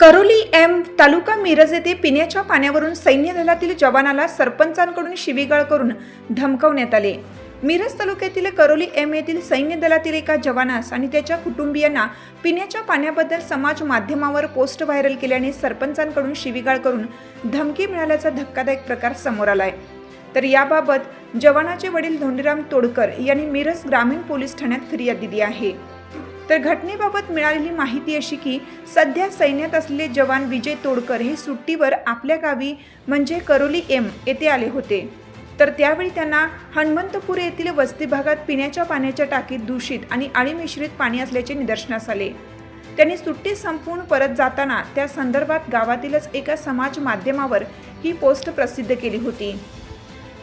Karoli M तालुका मिरज येथे पिण्याच्या पाण्यावरून सैन्य दलातील जवानाला सरपंचांकडून शिवीगाळ करून धमकावण्यात आले. मिरज तालुक्यातील करोली एम येथील सैन्य दलातील एका जवानास आणि त्याच्या कुटुंबियांना पिण्याच्या पाण्याबद्दल समाज माध्यमावर पोस्ट व्हायरल केल्याने सरपंचांकडून शिवीगाळ करून धमकी मिळाल्याचा धक्कादायक प्रकार समोर आलाय. तर याबाबत जवानाचे वडील धोंडीराम तोडकर यांनी मिरज ग्रामीण पोलीस ठाण्यात फिर्याद दिली आहे. तर घटनेबाबत मिळालेली माहिती अशी की सध्या सैन्यात असलेले जवान विजय तोडकर हे सुट्टीवर आपल्या गावी म्हणजे करोली एम येथे आले होते. तर त्यावेळी त्यांना हनुमंतपूर येथील वस्ती भागात पिण्याच्या पाण्याच्या टाकीत दूषित आणि आळीमिश्रित पाणी असल्याचे निदर्शनास आले. त्यांनी सुट्टी संपवून परत जाताना त्या संदर्भात गावातीलच एका समाज माध्यमावर ही पोस्ट प्रसिद्ध केली होती.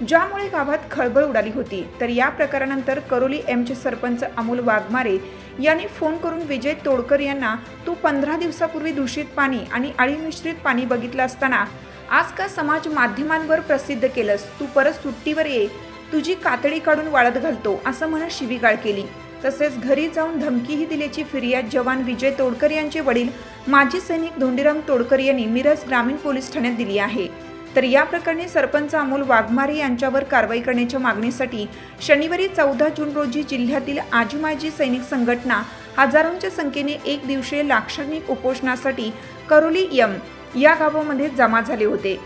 ज्यामुळे गावात खळबळ उडाली होती. तर या प्रकारानंतर करोली एमचे सरपंच अमोल वाघमारे यांनी फोन करून विजय तोडकर यांना तू पंधरा दिवसापूर्वी दूषित पाणी आणि अळी मिश्रित पाणी बघितलं असताना आज का समाज माध्यमांवर प्रसिद्ध केलंस? तू परत सुट्टीवर ये. तुझी कातडी काढून वाळत घालतो असं म्हणत शिवीगाळ केली. तसेच घरी जाऊन धमकीही दिल्याची फिर्याद जवान विजय तोडकर यांचे वडील माजी सैनिक धोंडीराम तोडकर यांनी मिरज ग्रामीण पोलीस ठाण्यात दिली आहे. तर या प्रकरणी सरपंच अमोल वाघमारे यांच्यावर कारवाई करण्याच्या मागणीसाठी शनिवारी चौदा जून रोजी जिल्ह्यातील आजी माजी सैनिक संघटना हजारोंच्या संख्येने एक दिवसीय लाक्षणिक उपोषणासाठी करोली यम या गावामध्ये जमा झाले होते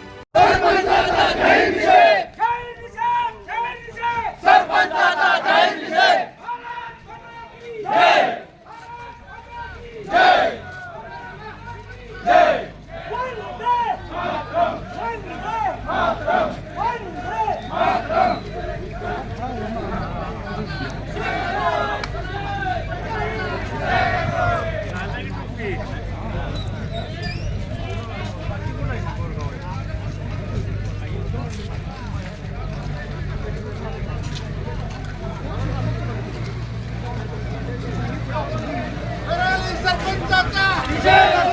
कराली सरपंचाचा कराली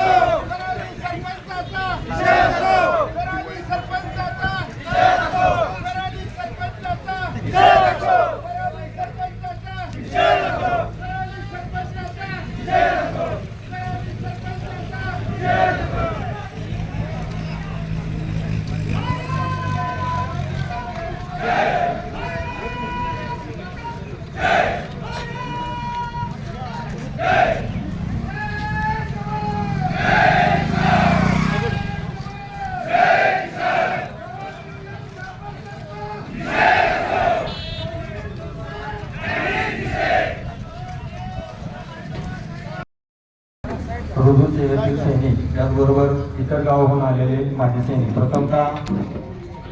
सरपंचाचा कराली सरपंचाचा कराली सरपंचाचा कराली सरपंचाचा कराली सरपंचाचा कराली सरपंचाचा रुजू सेवेतील सैनिक त्याचबरोबर इतर गावाहून आलेले माजी सैनिक. प्रथमतः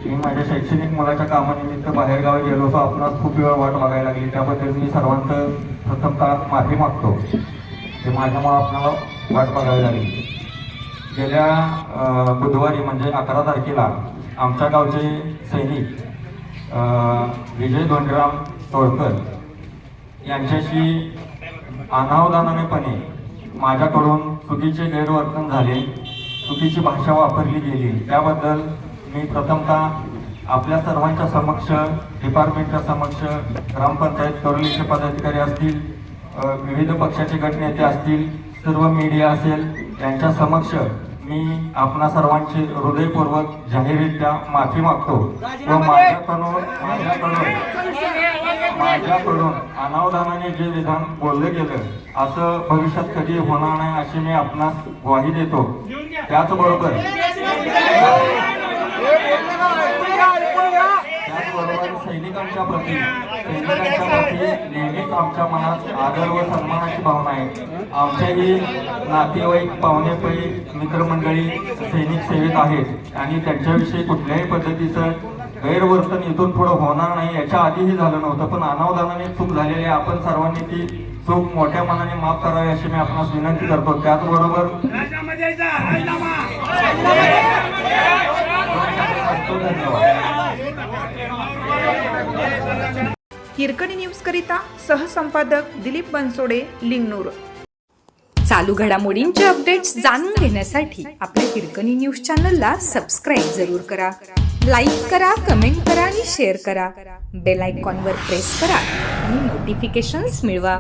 मी माझ्या शैक्षणिक मुलाच्या कामानिमित्त बाहेर गावी गेलो होतो. आपणास खूप वेळ वाट बघायला लागली. त्याबद्दल मी सर्वांचं प्रथमतः माफी मागतो. ते माझ्यामुळे आपणाला वाट बघावी लागली. गेल्या बुधवारी म्हणजे अकरा तारखेला आमच्या गावचे सैनिक विजय धोंडराम तोडकर यांच्याशी अनावधानानेपणे माझ्याकडून चुकीचे गैरवर्तन झाले चुकीची भाषा वापरली गेली त्याबद्दल मी प्रथमतः आपल्या सर्वांच्या समक्ष डिपार्टमेंटच्या समक्ष ग्रामपंचायत करोलीचे पदाधिकारी असतील विविध पक्षाचे गटनेते असतील सर्व मीडिया असेल यांच्या समक्ष मी आपणा सर्वांची हृदयपूर्वक जाहीररित्या माफी मागतो. व माझ्याकडून माझ्याकडून माझ्याकडून अनावधानाने जे विधान बोललं गेलं असं भविष्यात कधी होणार नाही अशी मी आपणास ग्वाही देतो. त्याचबरोबर त्याचबरोबर सैनिकांच्या प्रती सैनिकांच्या प्रती नेहमीच आमच्या मनात आदर व सन्मानाची भावना आहे. आमच्याही नातेवाईक पाहुणेपै मित्रमंडळी सैनिक सेवेत आहेत. आणि त्यांच्याविषयी कुठल्याही पद्धतीचं गैरवर्तन इथून पुढे होणार नाही. याच्या आधीही झालं नव्हतं पण अनावधानाने चूक झालेली आहे. आपण सर्वांनी ती चूक मोठ्या मनाने माफ करावी अशी मी आपणास विनंती करतो. त्याचबरोबर हिरकणी न्यूजकरिता सहसंपादक दिलीप बनसोडे लिंगनूर. चालू घडामोडींचे अपडेट्स जाणून घेण्यासाठी आपल्या हिरकणी न्यूज चॅनलला सबस्क्राईब जरूर करा. लाईक करा कमेंट करा आणि शेअर करा. बेल आयकॉनवर प्रेस करा आणि नोटिफिकेशन्स मिळवा.